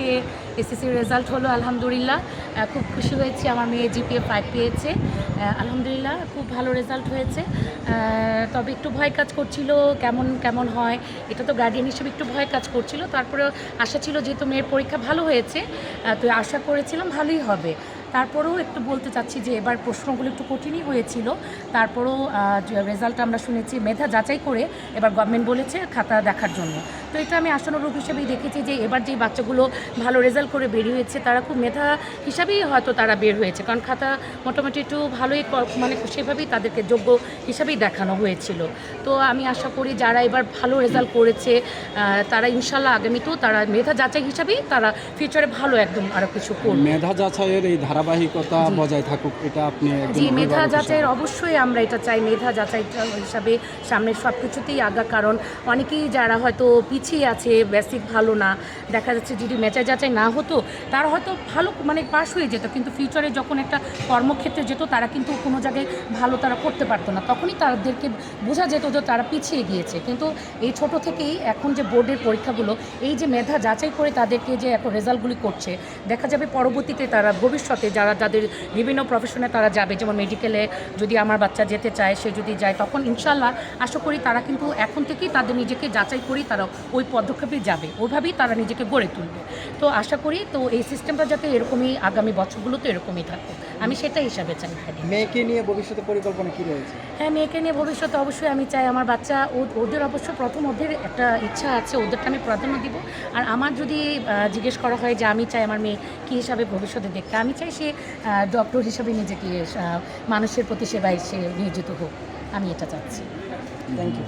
আজকে এসএসসির রেজাল্ট হলো, আলহামদুলিল্লাহ। খুব খুশি হয়েছি, আমার মেয়ে জিপিএ ফাইভ পেয়েছে। আলহামদুলিল্লাহ, খুব ভালো রেজাল্ট হয়েছে। তবে একটু ভয় কাজ করছিল, কেমন কেমন হয়, এটা তো গার্ডিয়ান হিসেবে একটু ভয় কাজ করছিল। তারপরে আশা ছিল যেহেতু মেয়ের পরীক্ষা ভালো হয়েছে তো আশা করেছিলাম ভালোই হবে। তারপরেও একটু বলতে চাচ্ছি যে, এবার প্রশ্নগুলো একটু কঠিনই হয়েছিল। তারপরেও রেজাল্ট আমরা শুনেছি, মেধা যাচাই করে এবার গভর্নমেন্ট বলেছে খাতা দেখার জন্য। তো এটা আমি আশানুরূপ হিসেবেই দেখেছি যে এবার যে বাচ্চাগুলো ভালো রেজাল্ট করে বেরিয়েছে তারা খুব মেধা হিসাবেই হয়তো তারা বের হয়েছে। কারণ খাতা মোটামুটি একটু ভালোই মানে সেভাবেই তাদেরকে যোগ্য হিসাবেই দেখানো হয়েছিল। তো আমি আশা করি যারা এবার ভালো রেজাল্ট করেছে তারা ইনশাল্লাহ আগামীতেও তারা মেধা যাচাই হিসাবেই তারা ফিউচারে ভালো একদম আরও কিছু করবে। মেধা যাচাইয়ের এই ধারাবাহিকতা বজায় থাকুক এটা আপনি জি মেধা যাচাইয়ের অবশ্যই আমরা এটা চাই মেধা যাচাই হিসাবে সামনের সব কিছুতেই আগা কারণ অনেকেই যারা হয়তো পিছিয়ে আছে বেসিক ভালো না। দেখা যাচ্ছে যদি মেচা যাচাই না হতো, তারা হয়তো ভালো মানে পাশ হয়ে যেত, কিন্তু ফিউচারে যখন একটা কর্মক্ষেত্রে যেত, তারা কিন্তু কোনো জায়গায় ভালো তারা করতে পারতো না। তখনই তাদেরকে বোঝা যেত যে তারা পিছিয়ে গিয়েছে। কিন্তু এই ছোট থেকেই এখন যে বোর্ডের পরীক্ষাগুলো, এই যে মেধা যাচাই করে তাদেরকে যে এখন রেজাল্টগুলি করছে, দেখা যাবে পরবর্তীতে তারা ভবিষ্যতে যারা যাদের বিভিন্ন প্রফেশনে তারা যাবে, যেমন মেডিকেলে যদি আমার বাচ্চা যেতে চায়, সে যদি যায়, তখন ইনশাল্লাহ আশা করি তারা কিন্তু এখন থেকেই তাদের নিজেকে যাচাই করেই তারা ওই পদক্ষেপে যাবে। ওইভাবেই তারা নিজেকে গড়ে তুলবে। তো আশা করি তো এই সিস্টেমটা যাতে এরকমই আগামী বছরগুলোতে এরকমই থাকে আমি সেটা হিসাবে চাই মেয়েকে নিয়ে ভবিষ্যতে পরিকল্পনা কী রয়েছে? হ্যাঁ মেয়েকে নিয়ে ভবিষ্যতে অবশ্যই আমি চাই আমার বাচ্চা ওদের অবশ্য প্রথম ওদের একটা ইচ্ছা আছে ওদেরটা আমি প্রাধান্য দিব। আর আমার যদি জিজ্ঞেস করা হয় যে আমি চাই আমার মেয়ে কী হিসাবে ভবিষ্যতে দেখতে আমি চাই সে ডক্টর হিসাবে নিজেকে মানুষের প্রতি সেবায় সে নিয়োজিত হোক। আমি এটা চাচ্ছি। Thank you